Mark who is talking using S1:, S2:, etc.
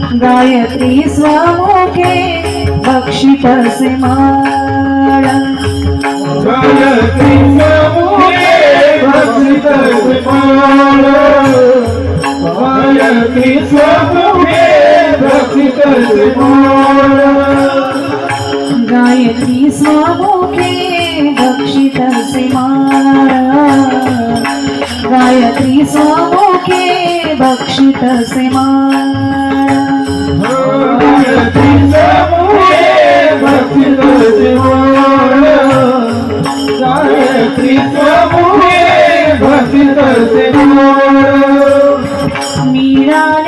S1: गायत्री स्वमुखे भक्षितसे माळ
S2: गायत्री समूहे भक्षितस्य माळ गायत्री समूहे भक्षितस्य माळ
S1: गायत्री स्वमुखे भक्षितसे माळ गायत्री स्वमुखे भक्षितसे माळ Mira